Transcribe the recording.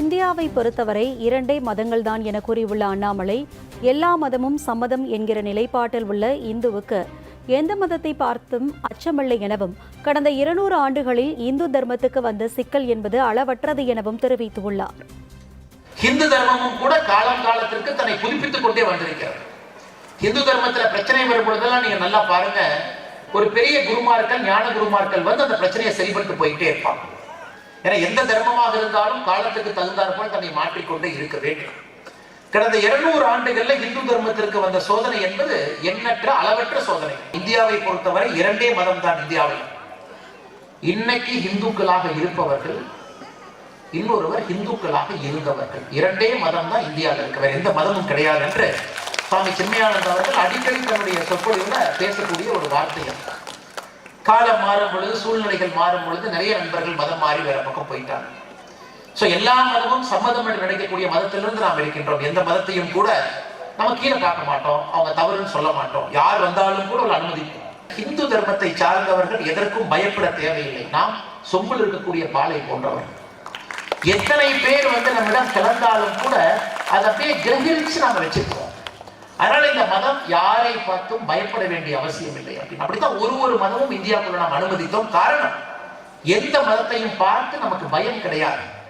இந்தியாவை பொறுத்தவரை இரண்டே மதங்கள்தான் என கூறியுள்ள அண்ணாமலை எல்லா மதமும் சம்மதம் என்கிற நிலைப்பாட்டில் உள்ள இந்துவுக்கு எந்த மதத்தை பார்த்தும் அச்சமில்லை எனவும் கடந்த இருநூறு ஆண்டுகளில் இந்து தர்மத்துக்கு வந்த சிக்கல் என்பது அளவற்றது எனவும் தெரிவித்துள்ளார். ஹிந்து தர்மமும் கூட காலம் காலத்திற்கு தன்னை புதுப்பித்துக் கொண்டே வந்திருக்கிறது. ஹிந்து தர்மத்துல பிரச்சனை வரும் பொழுதெல்லாம் நீங்க நல்லா பாருங்க ஒரு பெரிய குருமார்கள் ஞான குருமார்கள் வந்து அந்த பிரச்சனையை சரிபட்டு போயிட்டே இருப்பாங்க. ஏன்னா எந்த தர்மமாக இருந்தாலும் காலத்துக்கு தகுந்தாற்போல் தன்னை மாற்றிக்கொண்டே இருக்க வேண்டும். கடந்த இருநூறு ஆண்டுகள்ல இந்து தர்மத்திற்கு வந்த சோதனை என்பது எண்ணற்ற அளவற்ற சோதனை. இந்தியாவை பொறுத்தவரை இரண்டே மதம் தான் இந்தியாவில். இன்னைக்கு இந்துக்களாக இருப்பவர்கள் இன்னொருவர் இந்துக்களாக இருந்தவர்கள். இரண்டே மதம் தான் இந்தியாவில் இருக்கு. வேற எந்த மதமும் கிடையாது என்று சுவாமி சின்மயானந்த அவர்கள் அடிக்கடி தன்னுடைய சொற்பொழிவுல பேசக்கூடிய ஒரு வார்த்தை காலம் மாறும் பொழுது சூழ்நிலைகள் மாறும் பொழுது நிறைய நண்பர்கள் மதம் மாறி வேற பக்கம் போயிட்டாங்க. ஸோ எல்லா மதமும் சம்மதம் என்று நினைக்கக்கூடிய மதத்திலிருந்து நாம் இருக்கின்றோம். எந்த மதத்தையும் கூட நம்ம கீழே பார்க்க மாட்டோம். அவங்க தவறுன்னு சொல்ல மாட்டோம். யார் வந்தாலும் கூட ஒரு அனுமதிப்போம் இந்து தர்மத்தை சார்ந்தவர்கள் எதற்கும் பயப்பட தேவையில்லை. நாம் சொம்பில் இருக்கக்கூடிய பாலை போன்றவர்கள் எத்தனை பேர் வந்து நம்மிடம் கலந்தாலும் கூட அதை அப்படியே கிரகிச்சு நாம வச்சிருக்கோம் அதனால இந்த மதம் யாரை பார்த்தும் பயப்பட வேண்டிய அவசியம் இல்லை அப்படின்னு. அப்படித்தான் ஒரு ஒரு மதமும் இந்தியாவுக்குள்ள நாம் அனுமதித்தோம். காரணம் எந்த மதத்தையும் பார்த்து நமக்கு பயம் கிடையாது.